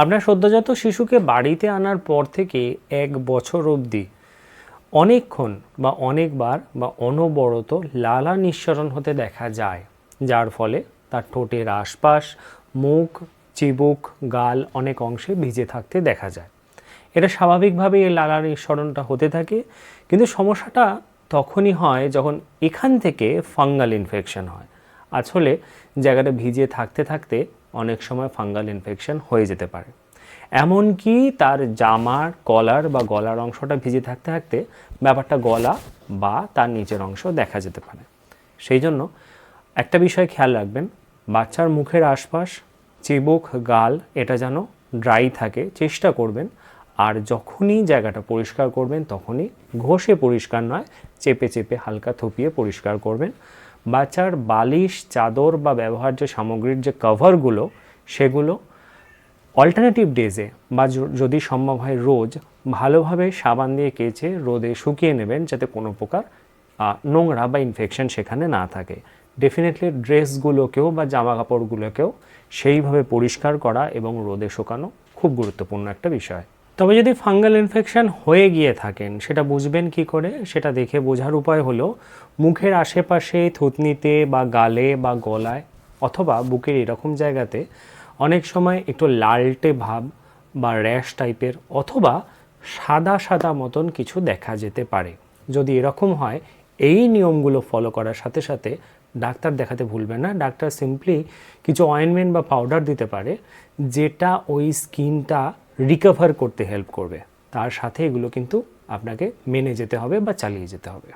আপনার সদ্যজাত শিশুকে বাড়িতে আনার পর থেকে এক বছর অবধি অনেকক্ষণ বা অনেকবার বা অনবরত লালা নিঃসরণ হতে দেখা যায়, যার ফলে তার ঠোঁটের আশপাশ, মুখ, চিবুক, গাল অনেক অংশে ভিজে থাকতে দেখা যায়। এটা স্বাভাবিকভাবেই এই লালা নিঃসরণটা হতে থাকে, কিন্তু সমস্যাটা তখনই হয় যখন এখান থেকে ফাঙ্গাল ইনফেকশন হয়। আসলে জায়গাটা ভিজে থাকতে থাকতে অনেক সময় ফাঙ্গাল ইনফেকশন হয়ে যেতে পারে। এমনকি তার জামার, কলার বা গলার অংশটা ভিজে থাকতে থাকতে ব্যাপারটা গলা বা তার নিচের অংশ দেখা যেতে পারে। সেই জন্য একটা বিষয় খেয়াল রাখবেন, বাচ্চার মুখের আশপাশ, চিবুক, গাল, এটা যেন ড্রাই থাকে, চেষ্টা করবেন। আর যখনই জায়গাটা পরিষ্কার করবেন, তখনই ঘষে পরিষ্কার নয়, চেপে চেপে হালকা থুপিয়ে পরিষ্কার করবেন। বাচ্চার বালিশ, চাদর বা ব্যবহার্য সামগ্রীর যে কভারগুলো সেগুলো অল্টারনেটিভ ডেজে বা যদি সম্ভব হয় রোজ ভালোভাবে সাবান দিয়ে কেচে রোদে শুকিয়ে নেবেন যাতে কোনো প্রকার নোংরা বা ইনফেকশন সেখানে না থাকে। ডেফিনেটলি ড্রেসগুলোকেও বা জামা কাপড়গুলোকেও সেইভাবে পরিষ্কার করা এবং রোদে শুকানো খুব গুরুত্বপূর্ণ একটা বিষয়। তবে যদি ফাঙ্গাল ইনফেকশন হয়ে গিয়ে থাকেন, সেটা বুঝবেন কি করে? সেটা দেখে বোঝার উপায় হলো মুখের আশেপাশে, থুতনিতে বা গালে বা গলায় অথবা বুকের এরকম জায়গাতে অনেক সময় একটু লালটে ভাব বা র্যাশ টাইপের অথবা সাদা সাদা মতন কিছু দেখা যেতে পারে। যদি এরকম হয়, এই নিয়মগুলো ফলো করার সাথে সাথে ডাক্তার দেখাতে ভুলবেন না। ডাক্তার সিম্পলি কিছু অয়েনমেন্ট বা পাউডার দিতে পারে, যেটা ওই স্কিনটা রিকভার করতে হেল্প করবে। তার সাথে এগুলো কিন্তু আপনাকে মেনে যেতে হবে বা চালিয়ে যেতে হবে।